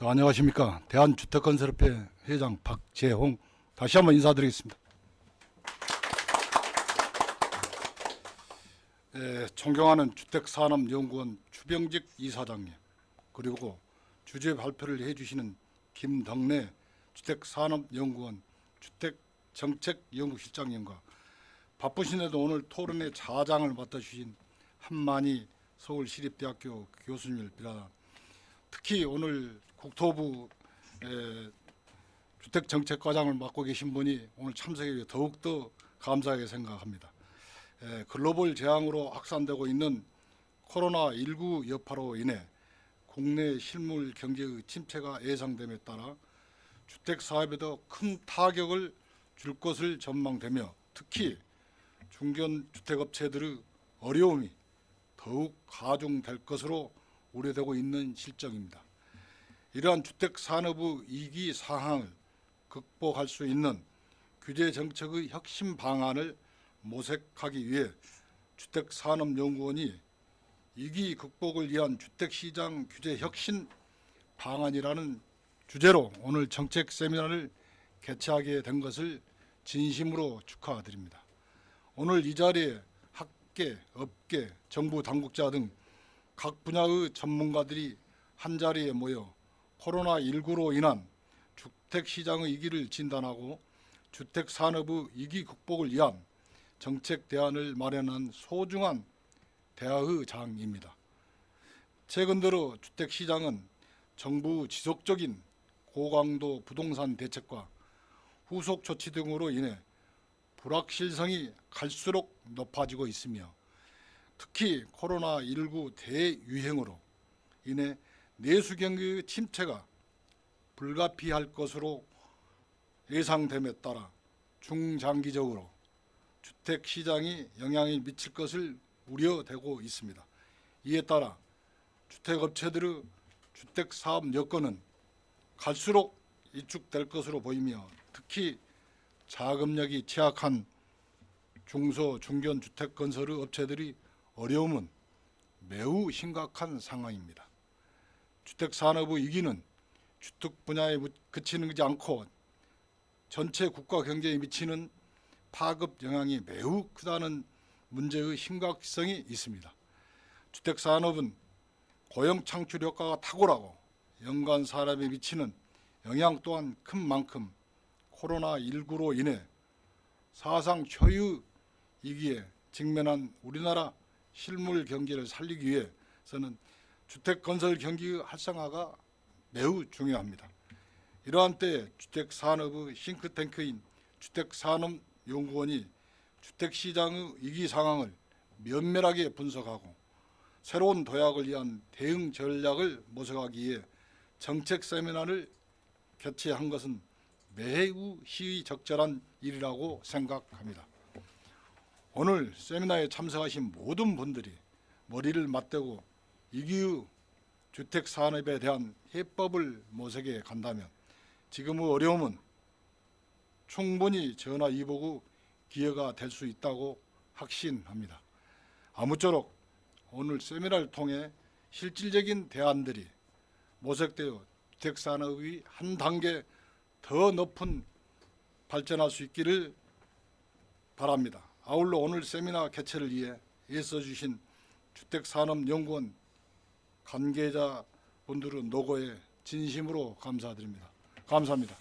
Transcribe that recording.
자, 안녕하십니까. 대한주택건설협회 회장 박재홍 다시 한번 인사드리겠습니다. 에, 존경하는 주택산업연구원 추병직 이사장님 그리고 주제 발표를 해주시는 김덕래 주택산업연구원 주택정책연구실장님과 바쁘신데도 오늘 토론회 자장을 맡아주신 한만희 서울시립대학교 교수님을 비롯한 특히 오늘 국토부 에, 주택정책과장을 맡고 계신 분이 오늘 참석해 주셔서 더욱더 감사하게 생각합니다. 에, 글로벌 재앙으로 확산되고 있는 코로나19 여파로 인해 국내 실물 경제의 침체가 예상됨에 따라 주택 사업에도 큰 타격을 줄 것을 전망되며 특히 중견 주택업체들의 어려움이 더욱 가중될 것으로 우려되고 있는 실정입니다. 이러한 주택 산업의 위기 상황을 극복할 수 있는 규제 정책의 혁신 방안을 모색하기 위해 주택 산업 연구원이 위기 극복을 위한 주택 시장 규제 혁신 방안이라는 주제로 오늘 정책 세미나를 개최하게 된 것을 진심으로 축하드립니다. 오늘 이 자리에 학계, 업계, 정부 당국자 등 각 분야의 전문가들이 한 자리에 모여 코로나19로 인한 주택 시장의 위기를 진단하고 주택 산업의 위기 극복을 위한 정책 대안을 마련한 소중한 대화의 장입니다. 최근 들어 주택 시장은 정부 지속적인 고강도 부동산 대책과 후속 조치 등으로 인해 불확실성이 갈수록 높아지고 있으며 특히 코로나19 대유행으로 인해 내수 경기의 침체가 불가피할 것으로 예상됨에 따라 중장기적으로 주택 시장이 영향이 미칠 것을 우려되고 있습니다. 이에 따라 주택 업체들의 주택 사업 여건은 갈수록 위축될 것으로 보이며 특히 자금력이 취약한 중소 중견 주택 건설의 업체들이 어려움은 매우 심각한 상황입니다. 주택 산업의 위기는 주택 분야에 무- 그치는지 않고 전체 국가 경제에 미치는 파급 영향이 매우 크다는 문제의 심각성이 있습니다. 주택 산업은 고용 창출 효과가 탁월하고 연간 사람에 미치는 영향 또한 큰 만큼 코로나19로 인해 사상 초유 위기에 직면한 우리나라 실물 경제를 살리기 위해서는 주택 건설 경기의 활성화가 매우 중요합니다. 이러한 때에 주택 산업의 싱크탱크인 주택산업연구원이 주택 시장의 위기 상황을 면밀하게 분석하고 새로운 도약을 위한 대응 전략을 모색하기 위해 정책 세미나를 개최한 것은 매우 시의 적절한 일이라고 생각합니다. 오늘 세미나에 참석하신 모든 분들이 머리를 맞대고 이기의 주택 산업에 대한 해법을 모색해 간다면 지금의 어려움은 충분히 전화 위복의 기회가 될 수 있다고 확신합니다. 아무쪼록 오늘 세미나를 통해 실질적인 대안들이 모색되어 주택 산업이 한 단계 더 높은 발전할 수 있기를 바랍니다. 아울러 오늘 세미나 개최를 위해 애써 주신 주택산업연구원 관계자 분들의 노고에 진심으로 감사드립니다. 감사합니다.